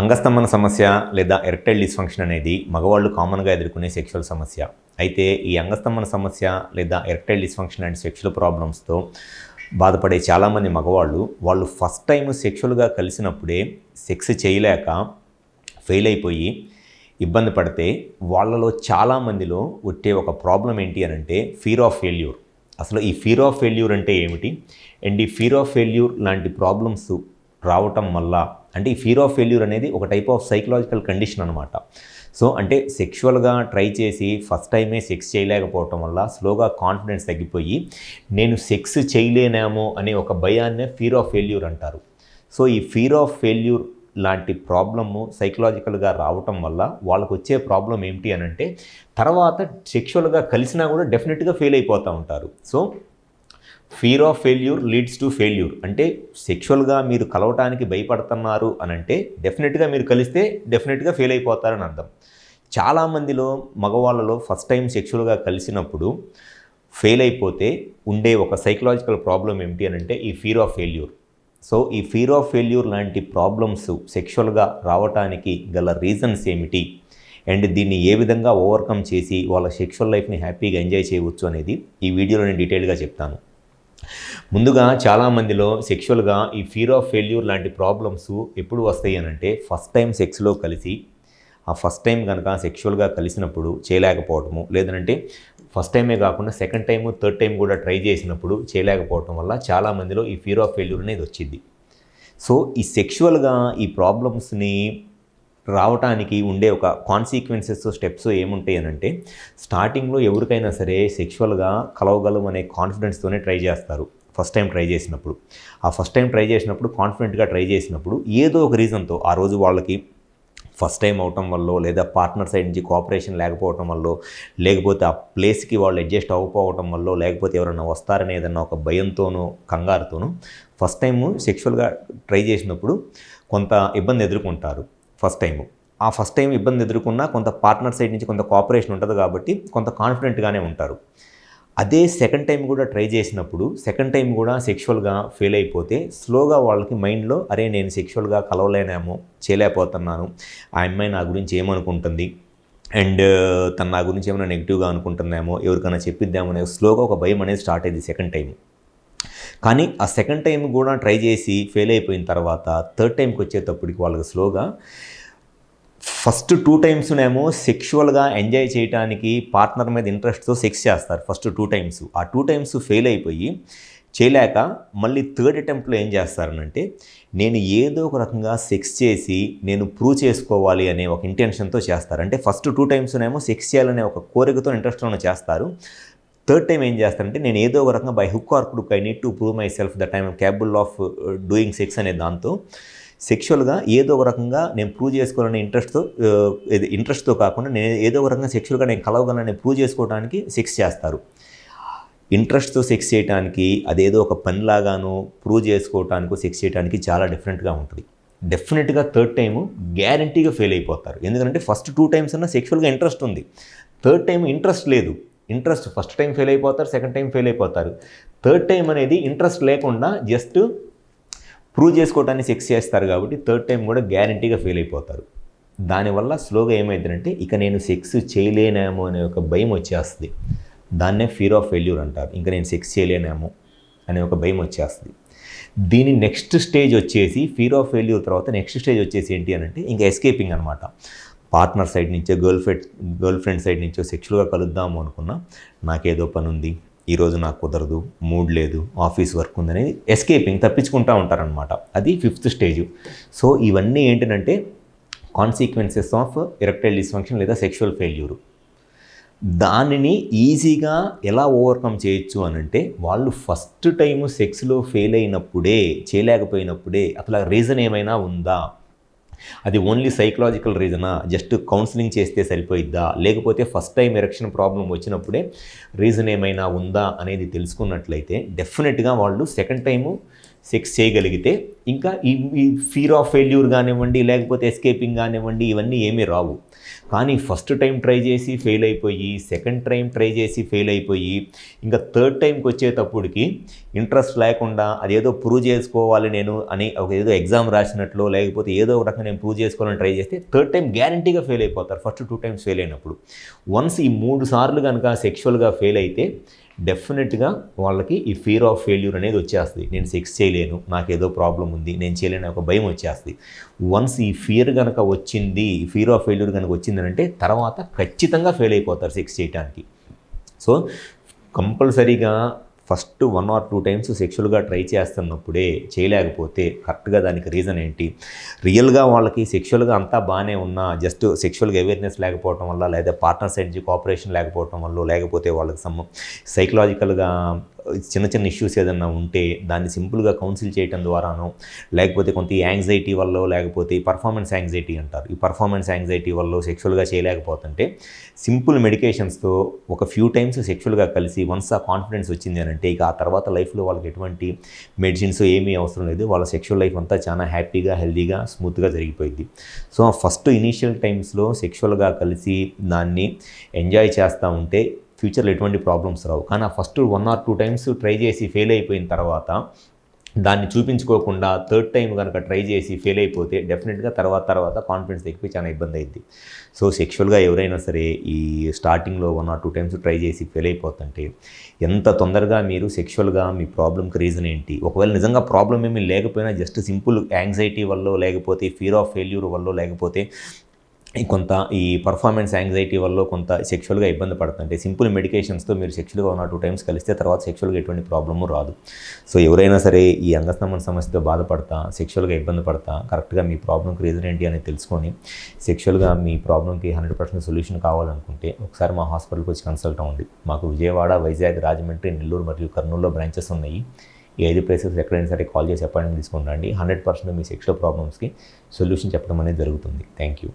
అంగస్తంభన సమస్య లేదా erectile dysfunction అనేది మగవాళ్ళు కామన్గా ఎదుర్కొనే సెక్షువల్ సమస్య. అయితే ఈ అంగస్తంభన సమస్య లేదా ఎరెక్టైల్ డిస్ఫంక్షన్ అండ్ సెక్షువల్ ప్రాబ్లమ్స్తో బాధపడే చాలామంది మగవాళ్ళు వాళ్ళు ఫస్ట్ టైం సెక్షువల్గా కలిసినప్పుడే సెక్స్ చేయలేక ఫెయిల్ అయిపోయి ఇబ్బంది పడితే వాళ్ళలో చాలామందిలో వచ్చే ఒక ప్రాబ్లం ఏంటి అని అంటే ఫీర్ ఆఫ్ ఫెయిల్యూర్. అసలు ఈ ఫీర్ ఆఫ్ ఫెయిల్యూర్ అంటే ఏమిటి? అండ్ ఈ ఫీర్ ఆఫ్ ఫెయిల్యూర్ లాంటి ప్రాబ్లమ్స్ రావటం వల్ల అంటే ఈ ఫీర్ ఆఫ్ ఫెయిల్యూర్ అనేది ఒక టైప్ ఆఫ్ సైకలాజికల్ కండిషన్ అనమాట సో అంటే సెక్షువల్గా ట్రై చేసి ఫస్ట్ టైమే సెక్స్ చేయలేకపోవటం వల్ల స్లోగా కాన్ఫిడెన్స్ తగ్గిపోయి నేను సెక్స్ చేయలేనేమో అనే ఒక భయాన్నే ఫీర్ ఆఫ్ ఫెయిల్యూర్ అంటారు. సో ఈ ఫీర్ ఆఫ్ ఫెయిల్యూర్ లాంటి ప్రాబ్లము సైకలాజికల్గా రావటం వల్ల వాళ్ళకు వచ్చే ప్రాబ్లం ఏమిటి అని అంటే తర్వాత సెక్షువల్గా కలిసినా కూడా డెఫినెట్గా ఫెయిల్ అయిపోతూ ఉంటారు. So fear of failure leads to failure అంటే సెక్షువల్గా మీరు కలవటానికి భయపడుతున్నారు అని అంటే డెఫినెట్గా మీరు కలిస్తే డెఫినెట్గా ఫెయిల్ అయిపోతారని అర్థం. చాలామందిలో మగవాళ్ళలో ఫస్ట్ టైం సెక్షువల్గా కలిసినప్పుడు ఫెయిల్ అయిపోతే ఉండే ఒక సైకలాజికల్ ప్రాబ్లం ఏమిటి అని అంటే ఈ ఫీర్ ఆఫ్ ఫెయిల్యూర్ సో ఈ ఫీర్ ఆఫ్ ఫెయిల్యూర్ లాంటి ప్రాబ్లమ్స్ సెక్షువల్గా రావటానికి గల రీజన్స్ ఏమిటి? అండ్ దీన్ని ఏ విధంగా ఓవర్కమ్ చేసి వాళ్ళ సెక్షువల్ లైఫ్ని హ్యాపీగా ఎంజాయ్ చేయవచ్చు అనేది ఈ వీడియోలో నేను డీటెయిల్గా చెప్తాను. ముందుగా చాలామందిలో సెక్షువల్గా ఈ ఫీర్ ఆఫ్ ఫెయిల్యూర్ లాంటి ప్రాబ్లమ్స్ ఎప్పుడు వస్తాయి అని అంటే ఫస్ట్ టైం సెక్స్లో కలిసి ఆ ఫస్ట్ టైం కనుక సెక్షువల్గా కలిసినప్పుడు చేయలేకపోవటము లేదంటే ఫస్ట్ టైమే కాకుండా సెకండ్ టైము థర్డ్ టైం కూడా ట్రై చేసినప్పుడు చేయలేకపోవటం వల్ల చాలామందిలో ఈ ఫీర్ ఆఫ్ ఫెయిల్యూర్ అనేది వచ్చింది. సో ఈ సెక్షువల్గా ఈ ప్రాబ్లమ్స్ని రావటానికి ఉండే ఒక కాన్సిక్వెన్సెస్ స్టెప్స్ ఏముంటాయి అని అంటే స్టార్టింగ్లో ఎవరికైనా సరే సెక్షువల్గా కలవగలం అనే కాన్ఫిడెన్స్తోనే ట్రై చేస్తారు. ఫస్ట్ టైం ట్రై చేసినప్పుడు. ఆ ఫస్ట్ టైం ట్రై చేసినప్పుడు కాన్ఫిడెంట్గా ట్రై చేసినప్పుడు ఏదో ఒక రీజన్తో ఆ రోజు వాళ్ళకి ఫస్ట్ టైం అవటం వల్ల లేదా పార్ట్నర్ సైడ్ నుంచి కోఆపరేషన్ లేకపోవటం వల్ల లేకపోతే ఆ ప్లేస్కి వాళ్ళు అడ్జస్ట్ అవ్వకపోవటం వల్ల లేకపోతే ఎవరైనా వస్తారని ఏదన్నా ఒక భయంతోనూ కంగారుతోనూ ఫస్ట్ టైము సెక్షువల్గా ట్రై చేసినప్పుడు కొంత ఇబ్బంది ఎదుర్కొంటారు ఫస్ట్ టైము. ఆ ఫస్ట్ టైం ఇబ్బంది ఎదుర్కొన్నా కొంత పార్ట్నర్ సైడ్ నుంచి కొంత కోఆపరేషన్ ఉంటుంది కాబట్టి కొంత కాన్ఫిడెంట్గానే ఉంటారు. అదే సెకండ్ టైం కూడా ట్రై చేసినప్పుడు సెకండ్ టైం కూడా సెక్షువల్గా ఫెయిల్ అయిపోతే స్లోగా వాళ్ళకి మైండ్లో అరే నేను సెక్షువల్గా కలవలేనేమో చేయలేకపోతున్నాను. ఆ అమ్మాయి నా గురించి ఏమనుకుంటుంది? అండ్ తన నా గురించి ఏమైనా నెగిటివ్గా అనుకుంటుందేమో ఎవరికైనా చెప్పిద్దామో అనే స్లోగా ఒక భయం అనేది స్టార్ట్ అయింది సెకండ్ టైం కానీ ఆ సెకండ్ టైం కూడా ట్రై చేసి ఫెయిల్ అయిపోయిన తర్వాత థర్డ్ టైంకి వచ్చేటప్పటికి వాళ్ళకి స్లోగా ఫస్ట్ టూ టైమ్స్నేమో సెక్షువల్గా ఎంజాయ్ చేయడానికి పార్ట్నర్ మీద ఇంట్రెస్ట్తో సెక్స్ చేస్తారు ఫస్ట్ టూ టైమ్స్. ఆ టూ టైమ్స్ ఫెయిల్ అయిపోయి చేయలేక మళ్ళీ థర్డ్ అటెంప్ట్లో ఏం చేస్తారనంటే నేను ఏదో ఒక రకంగా సెక్స్ చేసి నేను ప్రూవ్ చేసుకోవాలి అనే ఒక ఇంటెన్షన్తో చేస్తారు. అంటే ఫస్ట్ టూ టైమ్స్నేమో సెక్స్ చేయాలనే ఒక కోరికతో ఇంట్రెస్ట్తో చేస్తారు. థర్డ్ టైం ఏం చేస్తారంటే నేను ఏదో ఒక రకంగా by hook or crook I need to prove myself the time capable of doing sex అనే దాంతో సెక్షువల్గా ఏదో ఒక రకంగా నేను ప్రూవ్ చేసుకోవాలనే ఇంట్రెస్ట్తో ఇంట్రెస్ట్తో కాకుండా నేను ఏదో ఒక రకంగా సెక్షువల్గా నేను కలవగలనని ప్రూవ్ చేసుకోవడానికి సెక్స్ చేస్తారు. ఇంట్రెస్ట్తో సెక్స్ చేయడానికి అదేదో ఒక పనిలాగాను ప్రూవ్ చేసుకోవటానికి సెక్స్ చేయడానికి చాలా డిఫరెంట్గా ఉంటుంది. డెఫినెట్గా థర్డ్ టైం గ్యారంటీగా ఫెయిల్ అయిపోతారు. ఎందుకంటే ఫస్ట్ టూ టైమ్స్ అన్న సెక్షువల్గా ఇంట్రెస్ట్ ఉంది. థర్డ్ టైం ఇంట్రెస్ట్ లేదు. ఇంట్రెస్ట్ ఫస్ట్ టైం ఫెయిల్ అయిపోతారు సెకండ్ టైం ఫెయిల్ అయిపోతారు. థర్డ్ టైం అనేది ఇంట్రెస్ట్ లేకుండా జస్ట్ ప్రూవ్ చేసుకోవటాన్ని సెక్స్ చేస్తారు కాబట్టి థర్డ్ టైం కూడా గ్యారంటీగా ఫెయిల్ అయిపోతారు. దానివల్ల స్లోగా ఏమైందంటే ఇక నేను సెక్స్ చేయలేనేమో అనే ఒక భయం వచ్చేస్తుంది. దాన్నే ఫీర్ ఆఫ్ ఫెయిల్యూర్ అంటారు. ఇంకా నేను సెక్స్ చేయలేనేమో అనే ఒక భయం వచ్చేస్తుంది. దీని నెక్స్ట్ స్టేజ్ వచ్చేసి ఫీర్ ఆఫ్ ఫెయిల్యూర్ తర్వాత నెక్స్ట్ స్టేజ్ వచ్చేసి ఏంటి అని అంటే ఇంకా ఎస్కేపింగ్ అనమాట పార్ట్నర్ సైడ్ నుంచో girlfriend girlfriend side నుంచో సెక్షువల్గా కలుద్దాము అనుకున్నా నాకేదో పని ఉంది ఈరోజు నాకు కుదరదు మూడ్ లేదు ఆఫీస్ వర్క్ ఉందని ఎస్కేపింగ్ తప్పించుకుంటూ ఉంటారనమాట అది ఫిఫ్త్ స్టేజ్ సో ఇవన్నీ ఏంటంటే కాన్సిక్వెన్సెస్ ఆఫ్ ఎరక్టైల్ డిస్ఫంక్షన్ లేదా సెక్షువల్ ఫెయిల్యూర్ దానిని ఈజీగా ఎలా ఓవర్కమ్ చేయొచ్చు అని అంటే వాళ్ళు ఫస్ట్ టైము సెక్స్లో ఫెయిల్ అయినప్పుడే చేయలేకపోయినప్పుడే అసలు రీజన్ ఏమైనా ఉందా? అది ఓన్లీ సైకలాజికల్ రీజనా జస్ట్ కౌన్సిలింగ్ చేస్తే సరిపోయిద్దా? లేకపోతే ఫస్ట్ టైం ఎరక్షన్ ప్రాబ్లం వచ్చినప్పుడే రీజన్ ఏమైనా ఉందా అనేది తెలుసుకున్నట్లయితే డెఫినెట్గా వాళ్ళు సెకండ్ టైము సెక్స్ చేయగలిగితే ఇంకా ఈ ఈ ఫీర్ ఆఫ్ ఫెయిల్యూర్ కానివ్వండి లేకపోతే ఎస్కేపింగ్ కానివ్వండి ఇవన్నీ ఏమీ రావు. కానీ ఫస్ట్ టైం ట్రై చేసి ఫెయిల్ అయిపోయి సెకండ్ టైం ట్రై చేసి ఫెయిల్ అయిపోయి ఇంకా థర్డ్ టైంకి వచ్చేటప్పటికి ఇంట్రెస్ట్ లేకుండా అదేదో ప్రూవ్ చేసుకోవాలి నేను అని ఒక ఏదో ఎగ్జామ్ రాసినట్లు లేకపోతే ఏదో ఒక రకంగా నేను ప్రూవ్ చేసుకోవాలని ట్రై చేస్తే థర్డ్ టైం గ్యారంటీగా ఫెయిల్ అయిపోతారు ఫస్ట్ టూ టైమ్స్ ఫెయిల్ అయినప్పుడు. వన్స్ ఈ మూడు సార్లు కనుక సెక్షువల్గా ఫెయిల్ అయితే డెఫినెట్గా వాళ్ళకి ఈ ఫీర్ ఆఫ్ ఫెయిల్యూర్ అనేది వచ్చేస్తుంది. నేను సెక్స్ చేయలేను నాకు ఏదో ప్రాబ్లం ఉంది. నేను చేయలేని ఒక భయం వచ్చేస్తుంది. వన్స్ ఈ ఫియర్ కనుక వచ్చింది ఫియర్ ఆఫ్ ఫెయిల్యూర్ కనుక వచ్చిందంటే తర్వాత ఖచ్చితంగా ఫెయిల్ అయిపోతారు సెక్స్ చేయడానికి సో కంపల్సరీగా first one or two times సెక్షువల్గా try చేస్తున్నప్పుడే చేయలేకపోతే కరెక్ట్గా దానికి రీజన్ ఏంటి? రియల్గా వాళ్ళకి సెక్షువల్గా అంతా బాగానే ఉన్నా జస్ట్ సెక్షువల్గా అవేర్నెస్ లేకపోవటం వల్ల లేదా పార్ట్నర్ సైడ్ నుంచి కోఆపరేషన్ లేకపోవటం వల్ల లేకపోతే వాళ్ళకి సమ్ సైకలాజికల్గా చిన్న చిన్న ఇష్యూస్ ఏదన్నా ఉంటే దాన్ని సింపుల్గా కౌన్సిల్ చేయటం ద్వారానో లేకపోతే కొంత యాంగ్జైటీ వల్ల లేకపోతే ఈ పర్ఫార్మెన్స్ యాంగ్జైటీ అంటారు. ఈ పర్ఫార్మెన్స్ యాంగ్జైటీ వల్ల సెక్షువల్గా చేయలేకపోతుంటే సింపుల్ మెడికేషన్స్తో ఒక ఫ్యూ టైమ్స్ సెక్షువల్గా కలిసి వన్స్ ఆ కాన్ఫిడెన్స్ వచ్చింది అని అంటే ఇక ఆ తర్వాత లైఫ్లో వాళ్ళకి ఎటువంటి మెడిసిన్స్ ఏమీ అవసరం లేదు. వాళ్ళ సెక్షువల్ లైఫ్ అంతా చాలా హ్యాపీగా హెల్తీగా స్మూత్గా జరిగిపోయింది. సో ఫస్ట్ ఇనీషియల్ టైమ్స్లో సెక్షువల్గా కలిసి దాన్ని ఎంజాయ్ చేస్తూ ఉంటే ఫ్యూచర్లో ఎటువంటి ప్రాబ్లమ్స్ రావు. కానీ ఆ first one or two times try చేసి ఫెయిల్ అయిపోయిన తర్వాత దాన్ని చూపించుకోకుండా థర్డ్ టైం కనుక ట్రై చేసి ఫెయిల్ అయిపోతే డెఫినెట్గా తర్వాత తర్వాత కాన్ఫిడెన్స్ ఎక్కిపోయి చాలా ఇబ్బంది అయింది. సో సెక్షువల్గా ఎవరైనా సరే ఈ స్టార్టింగ్లో one or two times try చేసి ఫెయిల్ అయిపోతుంటే ఎంత తొందరగా మీరు సెక్షువల్గా మీ ప్రాబ్లంకి రీజన్ ఏంటి? ఒకవేళ నిజంగా ప్రాబ్లం ఏమీ లేకపోయినా జస్ట్ సింపుల్ యాంగ్జైటీ వల్ల లేకపోతే ఫియర్ ఆఫ్ ఫెయిల్యూర్ వల్ల లేకపోతే కొంత ఈ పర్ఫార్మెన్స్ యాంగ్జైటీ వల్ల కొంత సెక్షువల్గా ఇబ్బంది పడుతుంటే సింపుల్ మెడికేషన్స్తో మీరు సెక్షువల్గా ఉన్న టూ టైమ్స్ కలిస్తే తర్వాత సెక్షువల్గా ఎటువంటి ప్రాబ్లము రాదు. సో ఎవరైనా సరే ఈ అంగస్తంభన సమస్యతో బాధపడతా సెక్షువల్గా ఇబ్బంది పడతా కరెక్ట్గా మీ ప్రాబ్లంకి రీజన్ ఏంటి అనేది తెలుసుకొని సెక్షువల్గా మీ ప్రాబ్లంకి హండ్రెడ్ పర్సెంట్ సొల్యూషన్ కావాలనుకుంటే ఒకసారి మా హాస్పిటల్కి వచ్చి కన్సల్ట్ అవ్వండి. మాకు విజయవాడ వైజాగ్ రాజమండ్రి నెల్లూరు మరియు కర్నూలులో బ్రాంచెస్ ఉన్నాయి. ఈ ఐదు ప్లేసెస్ ఎక్కడైనా సరే కాల్ చేసి అపాయింట్మెంట్ తీసుకుని రండి. హండ్రెడ్ పర్సెంట్ మీ సెక్షువల్ ప్రాబ్లమ్స్కి సొల్యూషన్ చెప్పడం అనేది జరుగుతుంది. Thank you